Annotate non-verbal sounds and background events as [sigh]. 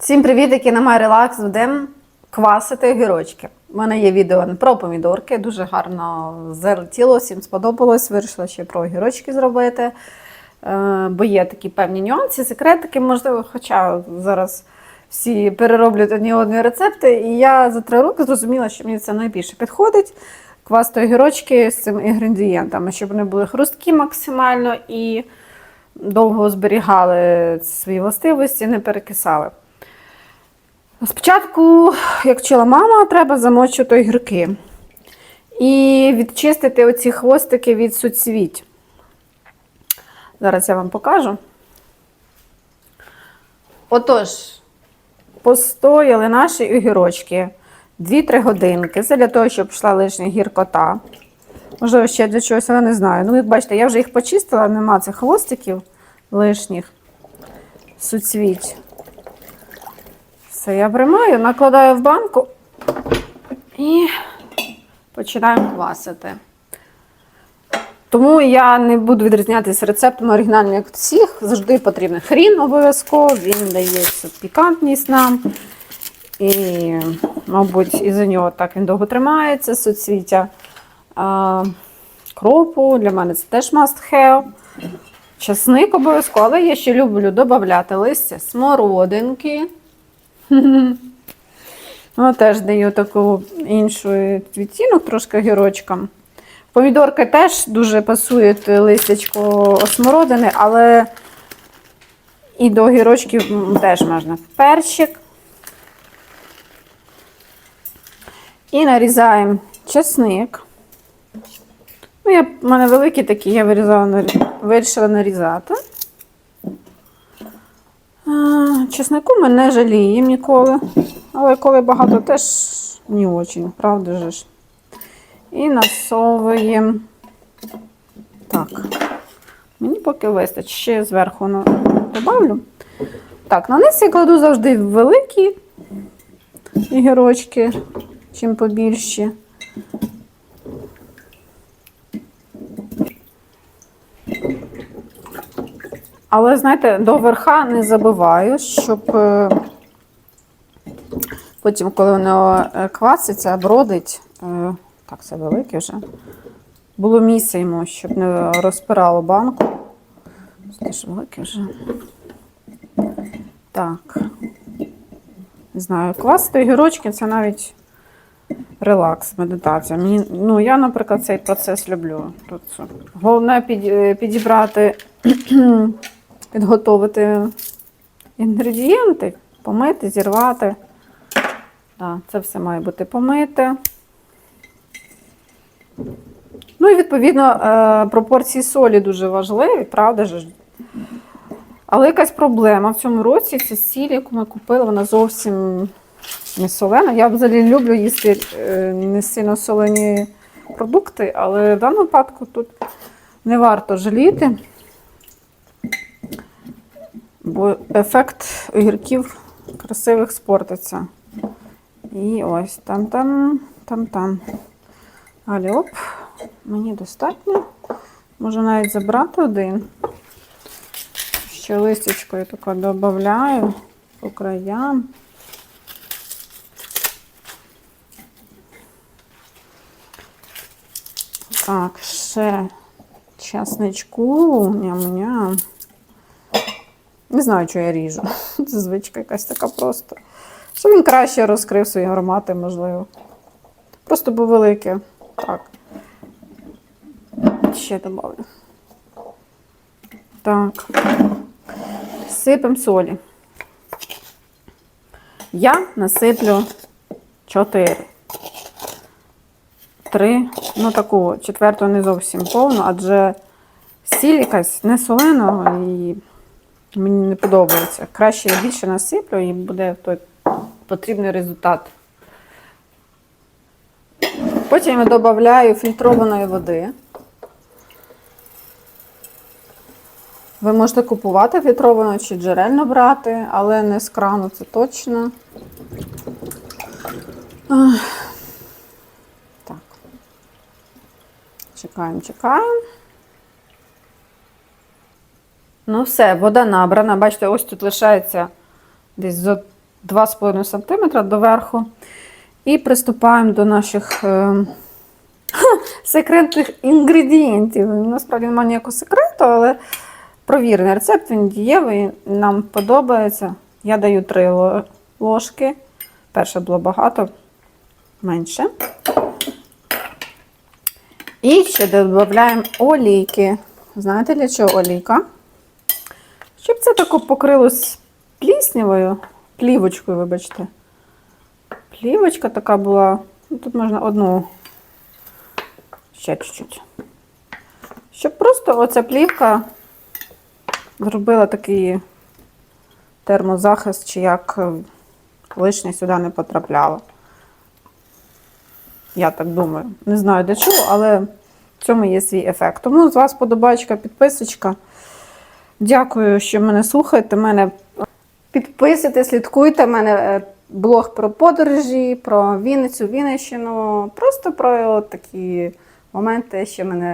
Всім привіт, які на MyRelax. Будемо квасити огірочки. У мене є відео про помідорки, дуже гарно залетіло, всім сподобалось. Вирішила ще про огірочки зробити. Е, Бо є такі певні нюанси, секретики, можливо, хоча зараз всі перероблять одні одні рецепти. І я за три роки зрозуміла, що мені це найбільше підходить. Квасти огірочки з цими інгредієнтами, щоб вони були хрусткі максимально і довго зберігали свої властивості, не перекисали. Спочатку, як вчила мама, треба замочувати огірки і відчистити оці хвостики від суцвіть. Зараз я вам покажу. Отож, постояли наші огірочки 2-3 годинки. Це для того, щоб пішла лишня гіркота. Можливо, ще для чогось, але не знаю. Ну, як бачите, я вже їх почистила, нема цих хвостиків лишніх суцвіть. Все, я приймаю, накладаю в банку і починаємо квасити. Тому я не буду відрізнятися рецептом оригінальним, як всіх. Завжди потрібен хрін обов'язково, він дає пікантність нам. І, мабуть, із-за нього так він довго тримається, суцвіття а, кропу. Для мене це теж must have. Часник обов'язково, але я ще люблю додати листя смородинки. [laughs] Ну, теж даю таку іншу відтінок трошки гірочкам. Помідорки теж дуже пасують листячко смородини, але і до гірочків теж можна перчик. І нарізаємо чесник. Ну, я, в мене великі такі, я вирізала, вирішила нарізати. А, Чеснику ми не жаліємо ніколи. Але коли багато, теж не очень, правда же ж. І насовуємо. Так. Мені поки вистачить. Ще зверху добавлю. Так, на низ я кладу завжди великі гірочки, чим побільші. Але, знаєте, до верха не забиваю, щоб е, потім, коли воно е, кваситься, бродить, е, так, це велике вже, було місце йому, щоб не розпирало банку. Це теж велике вже. Так. Не знаю, квасити огірочки це навіть релакс, медитація. Мені, ну, я, наприклад, цей процес люблю. Тут. Головне підібрати, підготовити інгредієнти, помити, зірвати. Так, це все має бути помите. Ну і відповідно е, пропорції солі дуже важливі, правда ж? Але якась проблема в цьому році це сіль, яку ми купили, вона зовсім не солена. Я взагалі люблю їсти е, не сильно солені продукти, але в даному випадку тут не варто жаліти, бо ефект огірків красивих спортиться. І ось там-там, там-там. Алі, оп, мені достатньо. Можу навіть забрати один. Ще листячко я додаю по краям. Так, ще часничку. Ням-ням. Не знаю, що я ріжу. [laughs] Це звичка якась така просто. Щоб він краще розкрив свої аромати, можливо. Просто бо велике. Так. Ще добавлю. Так. Сипемо солі. Я насиплю 4. Три. Ну, таку четверту не зовсім повну, адже сіль якась не солена і мені не подобається. Краще я більше насиплю і буде той потрібний результат. Потім я додаю фільтрованої води. Ви можете купувати фільтровану чи джерельно брати, але не з крану, це точно. Так. Чекаємо, чекаємо. Ну, все, вода набрана. Бачите, ось тут лишається десь зо 2,5 см доверху. І приступаємо до наших е, [laughs] секретних інгредієнтів. Насправді немає ніякого секрету, але провірений рецепт, він дієвий, нам подобається. Я даю 3 ложки. Перше було багато, менше. І ще додаємо олійки. Знаєте, для чого олійка? Щоб це тако покрилось пліснявою, плівочкою, вибачте. Плівочка така була. Ну, Тут можна одну ще чуть-чуть. Щоб просто оця плівка зробила такий термозахист, чи як е, лишнє сюди не потрапляло. Я так думаю. Не знаю для чого, але в цьому є свій ефект. Тому з вас подобачка, підписочка. Дякую, що мене слухаєте. Мене підписуйте, слідкуйте. У мене е, блог про подорожі, про Вінницю, Вінниччину. Просто про такі моменти, що мене